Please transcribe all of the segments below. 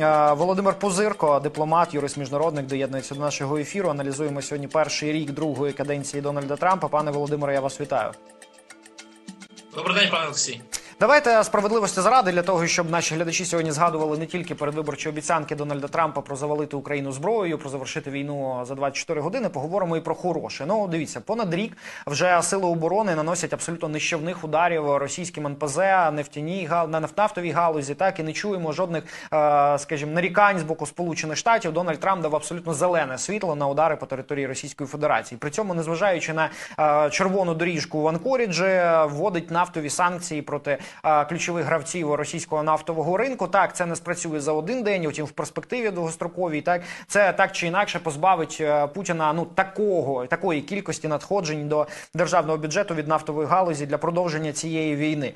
Е, Володимир Пузирко, дипломат, юрист міжнародник, доєднується до нашого ефіру. Аналізуємо сьогодні перший рік другої каденції Дональда Трампа. Пане Володимире, я вас вітаю. Добрий день, пане Олексій. Давайте справедливості заради для того, щоб наші глядачі сьогодні згадували не тільки передвиборчі обіцянки Дональда Трампа про завалити Україну зброєю, про завершити війну за 24 години. Поговоримо і про хороше. Ну дивіться, понад рік вже сили оборони наносять абсолютно нищівних ударів російським НПЗ, нефтяній на нафтовій галузі. Так і не чуємо жодних, е, скажімо, нарікань з боку Сполучених Штатів. Дональд Трамп дав абсолютно зелене світло на удари по території Російської Федерації. При цьому, незважаючи на е, червону доріжку в Анкоріджі, вводить нафтові санкції проти ключових гравців російського нафтового ринку. Так, це не спрацює за один день, утім в перспективі довгостроковій. Так це так чи інакше позбавить е, Путіна ну такого такої кількості надходжень до державного бюджету від нафтової галузі для продовження цієї війни.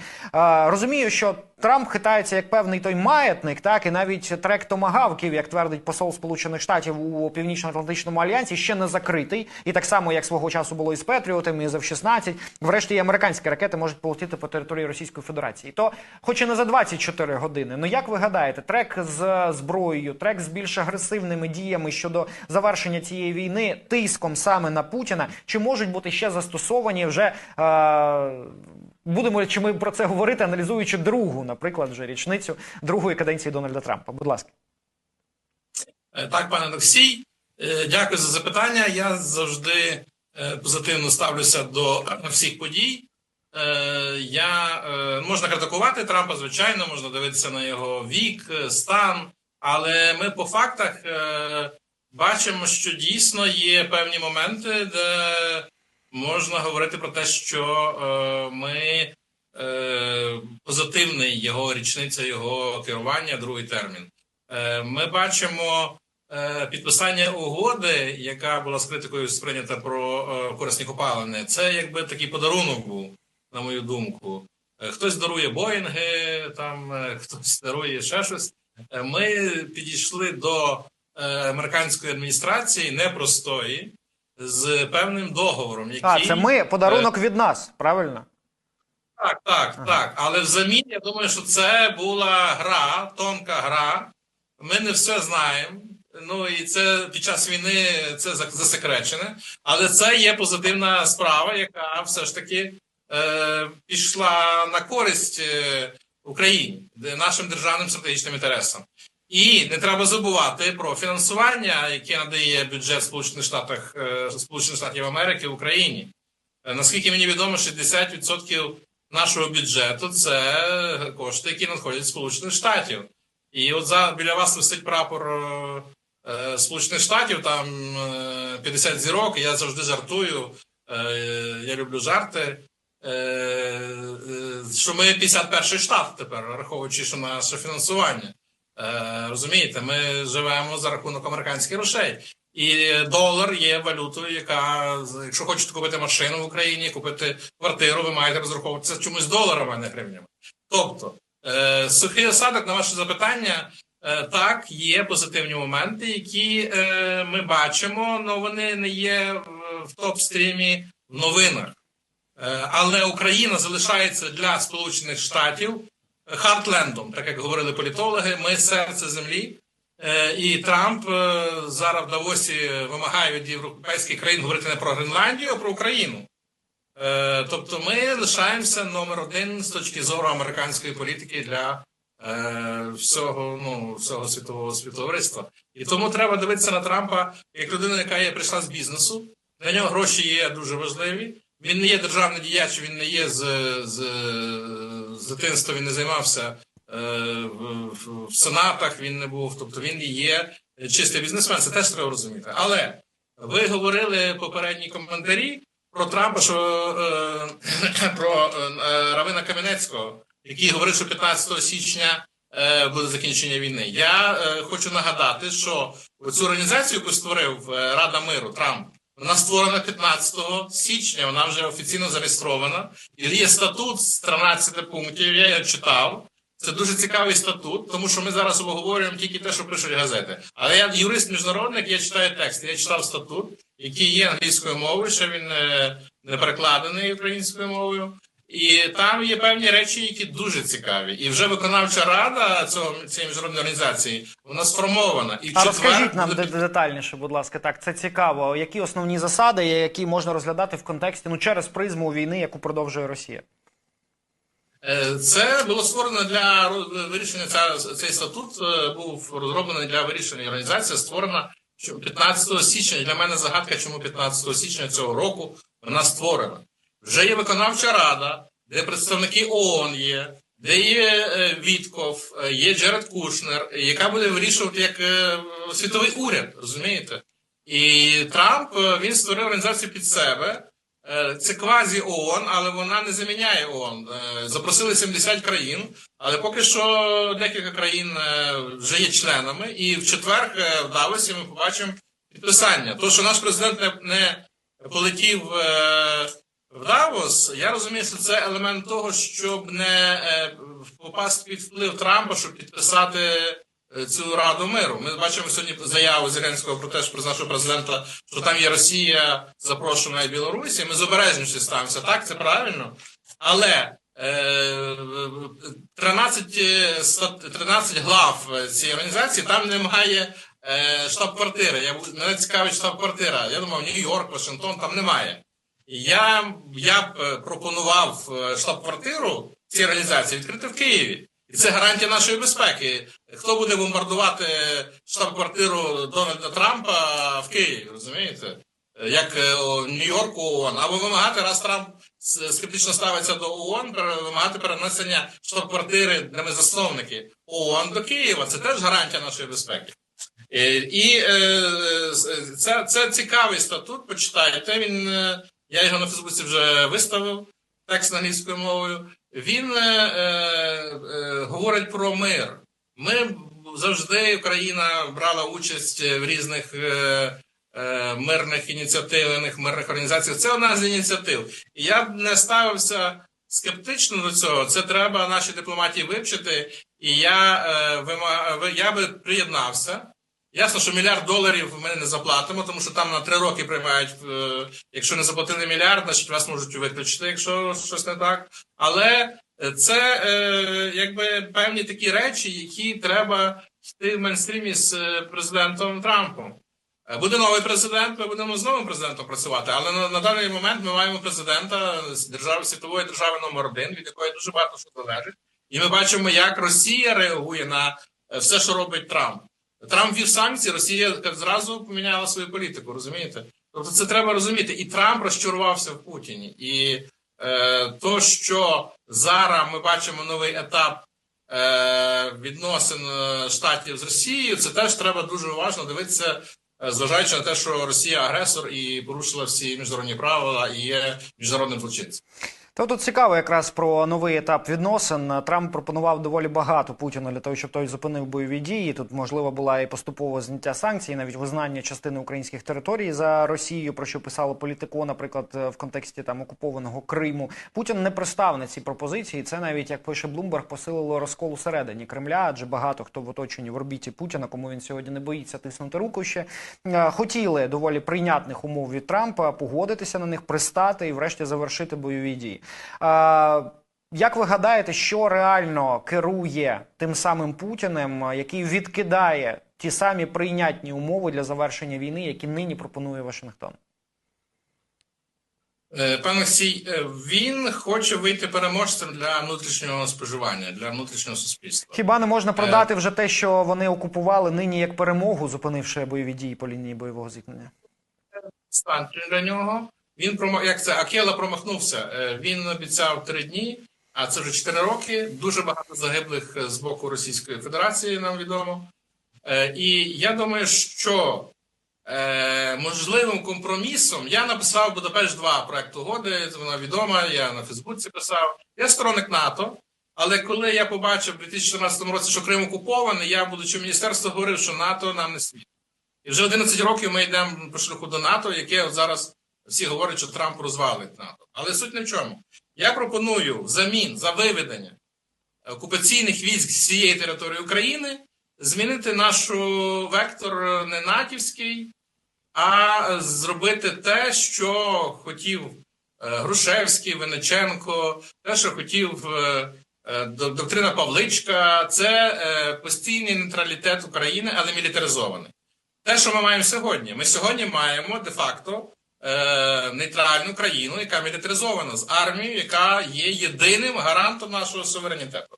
Розумію, що Трамп хитається як певний той маятник, так і навіть трек томагавків, як твердить посол Сполучених Штатів у Північно-Атлантичному альянсі, ще не закритий. І так само, як свого часу було із Петріотами, і з F-16, врешті і американські ракети можуть полетіти по території Російської Федерації. То, хоч і не за 24 години, ну як ви гадаєте, трек з зброєю, трек з більш агресивними діями щодо завершення цієї війни, тиском саме на Путіна, чи можуть бути ще застосовані вже? Е- Будемо чи ми про це говорити, аналізуючи другу, наприклад, вже річницю другої каденції Дональда Трампа. Будь ласка, Е, Так, пане Олексій, е, дякую за запитання. Я завжди е, позитивно ставлюся до всіх подій. Я можна критикувати Трампа, звичайно, можна дивитися на його вік, стан, але ми по фактах бачимо, що дійсно є певні моменти, де можна говорити про те, що е, ми е, позитивний його річниця, його керування, другий термін. Е, Ми бачимо підписання угоди, яка була з критикою сприйнята про корисні копалини. Це якби такий подарунок був, на мою думку. Хтось дарує Боїнги, там хтось дарує ще щось. Ми підійшли до американської адміністрації непростої з певним договором, який а це ми подарунок від нас, правильно? так, так, Ага. так. Але взамін я думаю, що це була гра, тонка гра. Ми не все знаємо. Ну і це під час війни це засекречене. Але це є позитивна справа, яка все ж таки е, пішла на користь е, Україні, нашим державним стратегічним інтересам. І не треба забувати про фінансування, яке надає бюджет Сполучених Штатів, Сполучених Штатів Америки Україні. Е, Наскільки мені відомо, 60% нашого бюджету це кошти, які надходять з Сполучених Штатів. І от за біля вас висить прапор е, е, Сполучених Штатів, там е, 50 зірок. Я завжди жартую. Е, я люблю жарти. Е, е, що ми 51-й штат тепер, враховуючи, що наше фінансування. Е, розумієте, ми живемо за рахунок американських грошей. І долар є валютою, яка, якщо хочете купити машину в Україні, купити квартиру, ви маєте розраховуватися чомусь доларами, а не гривнями. Тобто, е, сухий осадок на ваше запитання, е, так, є позитивні моменти, які е, ми бачимо, але вони не є в- в топ-стрімі в новинах. Е, але Україна залишається для Сполучених Штатів хардлендом, так як говорили політологи, ми серце землі. Е, І Трамп е, зараз в Давосі вимагає від європейських країн говорити не про Гренландію, а про Україну. Е, Тобто ми лишаємося номер один з точки зору американської політики для всього, ну, всього світового співтовариства. І тому треба дивитися на Трампа як людину, яка прийшла з бізнесу. Для нього гроші є дуже важливі. Він не є державний діяч, він не є з, з, з дитинства, він не займався е, в, в, сенатах, він не був. Тобто він є чистий бізнесмен, це теж треба розуміти. Але ви говорили попередні коментарі про Трампа, що е, про е, Равина Кам'янецького, який говорив, що 15 січня е, буде закінчення війни. Я е, хочу нагадати, що цю організацію, яку створив е, Рада миру Трамп, вона створена 15 січня, вона вже офіційно зареєстрована. І є статут з 13 пунктів, я його читав. Це дуже цікавий статут, тому що ми зараз обговорюємо тільки те, що пишуть газети. Але я юрист-міжнародник, я читаю текст, я читав статут, який є англійською мовою, ще він е, не перекладений українською мовою. І там є певні речі, які дуже цікаві. І вже виконавча рада цього цієї міжнародної організації вона сформована. І А розкажіть нам де- детальніше, будь ласка, так це цікаво. Які основні засади, які можна розглядати в контексті ну через призму війни, яку продовжує Росія? Е, Це було створено для вирішення ця, цей статут е, був розроблений для вирішення. Організація створена що 15 січня. Для мене загадка, чому 15 січня цього року вона створена. Вже є виконавча рада, де представники ООН є, де є е, Вітков, е, є Джеред Кушнер, яка буде вирішувати як е, світовий уряд, розумієте? І Трамп він створив організацію під себе. Це квазі ООН, але вона не заміняє ООН. Запросили 70 країн, але поки що декілька країн вже є членами. І в четвер в Давосі ми побачимо підписання. То, що наш президент не, полетів в Давос, я розумію, що це елемент того, щоб не е, попасти під вплив Трампа, щоб підписати е, цю раду миру. Ми бачимо сьогодні заяву Зеленського про те, що про нашого президента, що там є Росія, запрошена і Білорусі. Ми з обережністю ставимося. Так, це правильно. Але е, 13, е, 13 глав цієї організації там немає штаб-квартири. Я мене цікавить штаб-квартира. Я думав, Нью-Йорк, Вашингтон там немає. Я, я е, пропонував е, штаб-квартиру цієї організації відкрити в Києві. І це гарантія нашої безпеки. Хто буде бомбардувати штаб-квартиру Дональда Трампа в Києві, розумієте? Е, Як е, о, Нью-Йорку ООН, або вимагати, раз Трамп скептично ставиться до ООН, вимагати перенесення штаб-квартири, ми засновники ООН до Києва. Це теж гарантія нашої безпеки. Е, І е, це, це цікавий статут. Почитайте. Він е, я його на Фейсбуці вже виставив текст англійською мовою. Він е, е, е, говорить про мир. Ми завжди Україна брала участь в різних е, е, мирних ініціативних мирних організаціях. Це одна з ініціатив. І я б не ставився скептично до цього. Це треба нашій дипломатії вивчити. І я, е, вима- я би приєднався. Ясно, що мільярд доларів ми не заплатимо, тому що там на три роки приймають. е, Якщо не заплатили мільярд, значить вас можуть виключити, якщо щось не так. Але е, це е, якби певні такі речі, які треба йти в мейнстрімі з президентом Трампом. Буде новий президент, ми будемо з новим президентом працювати. Але на, на даний момент ми маємо президента з держави світової держави номер один, від якої дуже багато що залежить. І ми бачимо, як Росія реагує на все, що робить Трамп. Трамп ввів санкції, Росія зразу поміняла свою політику, розумієте? Тобто це треба розуміти. І Трамп розчарувався в Путіні. І е, то, що зараз ми бачимо новий етап е, відносин е, штатів з Росією, це теж треба дуже уважно дивитися, е, зважаючи на те, що Росія агресор і порушила всі міжнародні правила і є міжнародним злочинцем. Та тут цікаво якраз про новий етап відносин. Трамп пропонував доволі багато Путіну для того, щоб той зупинив бойові дії. Тут можливо була і поступове зняття санкцій, навіть визнання частини українських територій за Росією, про що писало політико, наприклад, в контексті там окупованого Криму. Путін не пристав на ці пропозиції. Це навіть як пише Блумберг, посилило розкол усередині Кремля, адже багато хто в оточенні в орбіті Путіна, кому він сьогодні не боїться тиснути руку ще е, хотіли доволі прийнятних умов від Трампа, погодитися на них, пристати і, врешті, завершити бойові дії. Як ви гадаєте, що реально керує тим самим Путіним, який відкидає ті самі прийнятні умови для завершення війни, які нині пропонує Вашингтон? Е, Пане Олексій, е, він хоче вийти переможцем для внутрішнього споживання, для внутрішнього суспільства. Хіба не можна продати вже те, що вони окупували нині як перемогу, зупинивши бойові дії по лінії бойового зіткнення? станцію для нього. Він прома... як це Акела промахнувся. Е, Він обіцяв три дні, а це вже чотири роки. Дуже багато загиблих е, з боку Російської Федерації, нам відомо. Е, І я думаю, що можливим компромісом я написав Будапешт 2 проект угоди. Вона відома. Я на Фейсбуці писав. Я сторонник НАТО. Але коли я побачив у 2014 році, що Крим окупований, я, будучи в говорив, що НАТО нам не світ. І вже 11 років ми йдемо по шляху до НАТО, яке зараз всі говорять, що Трамп розвалить НАТО. Але суть не в чому. Я пропоную взамін за виведення окупаційних військ з цієї території України змінити наш вектор не натівський, а зробити те, що хотів Грушевський, Вениченко, те, що хотів е, е, доктрина Павличка, це е, постійний нейтралітет України, але мілітаризований. Те, що ми маємо сьогодні, ми сьогодні маємо де-факто е, нейтральну країну, яка мілітаризована з армією, яка є єдиним гарантом нашого суверенітету.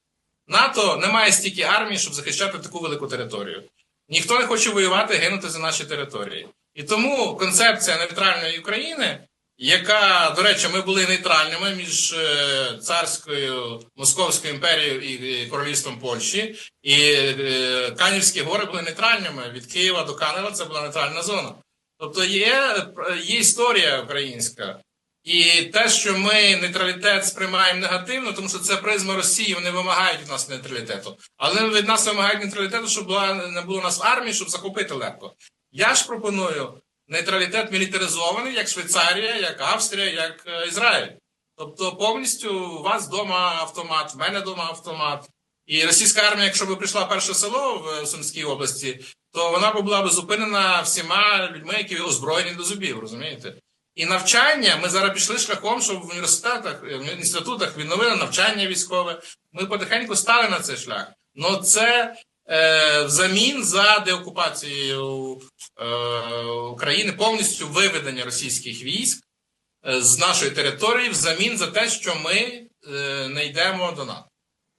НАТО не має стільки армії, щоб захищати таку велику територію. Ніхто не хоче воювати, гинути за наші території. І тому концепція нейтральної України, яка, до речі, ми були нейтральними між е, царською Московською імперією і королівством Польщі, і е, Канівські гори були нейтральними від Києва до Канева. Це була нейтральна зона. Тобто є, є історія українська. І те, що ми нейтралітет сприймаємо негативно, тому що це призма Росії, вони вимагають від нас нейтралітету. Але від нас вимагають нейтралітету, щоб була, не було у нас армії, щоб захопити легко. Я ж пропоную нейтралітет мілітаризований, як Швейцарія, як Австрія, як е, Ізраїль. Тобто повністю у вас вдома автомат, в мене вдома автомат. І російська армія, якщо б прийшла перше село в Сумській області, то вона б була б зупинена всіма людьми, які озброєні до зубів, розумієте? І навчання ми зараз пішли шляхом, щоб в університетах, в інститутах відновили навчання військове. Ми потихеньку стали на цей шлях. Ну це е, взамін за деокупацією е, України, повністю виведення російських військ е, з нашої території, взамін за те, що ми е, не йдемо до НАТО.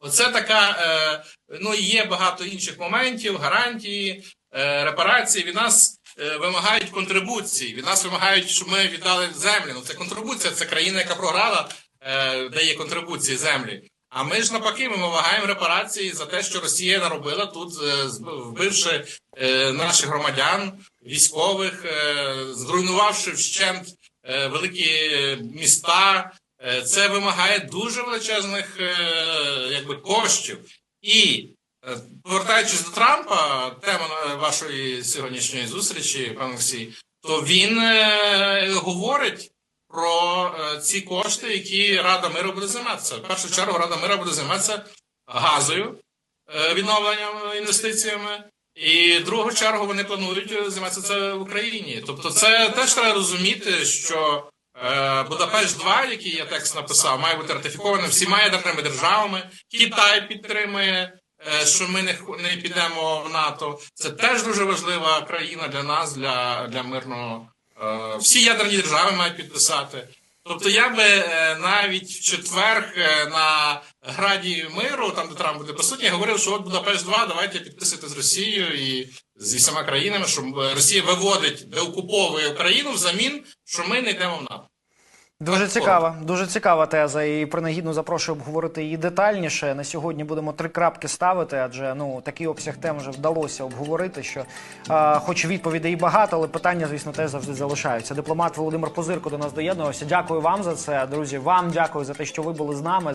Оце така, е, ну є багато інших моментів, гарантії, е, репарації. Від нас е, вимагають контрибуції. Від нас вимагають, щоб ми віддали землі. Ну це контрибуція, це країна, яка програла, дає контрибуції землі. А ми ж навпаки, ми вимагаємо репарації за те, що Росія наробила тут, вбивши наших громадян, військових, зруйнувавши вщент великі міста. Це вимагає дуже величезних якби, коштів. І е, повертаючись до Трампа, тема вашої сьогоднішньої зустрічі, пан Олексій, то він е, говорить про е, ці кошти, які Рада миру буде займатися. В першу чергу Рада миру буде займатися газою, відновленням інвестиціями. І в другу чергу вони планують займатися це в Україні. Тобто, це теж треба розуміти, що Будапешт 2, який я текст написав, має бути ратифікованим всіма ядерними державами. Китай підтримує, е, що ми не, не підемо в НАТО. Це теж дуже важлива країна для нас, для, для мирного. Е, всі ядерні держави мають підписати. Тобто я би е, навіть в четвер е, на Граді миру, там де Трамп буде присутній, говорив, що от Будапешт 2, давайте підписуйте з Росією і зі всіма країнами, що е, Росія виводить, деокуповує Україну взамін, що ми не йдемо в НАТО. Дуже цікава, дуже цікава теза, і принагідно запрошую обговорити її детальніше. На сьогодні будемо три крапки ставити, адже ну такий обсяг тем вже вдалося обговорити. Що, е, хоч відповідей і багато, але питання, звісно, теж завжди залишаються. Дипломат Володимир Позирко до нас доєднувався. Дякую вам за це, друзі. Вам дякую за те, що ви були з нами.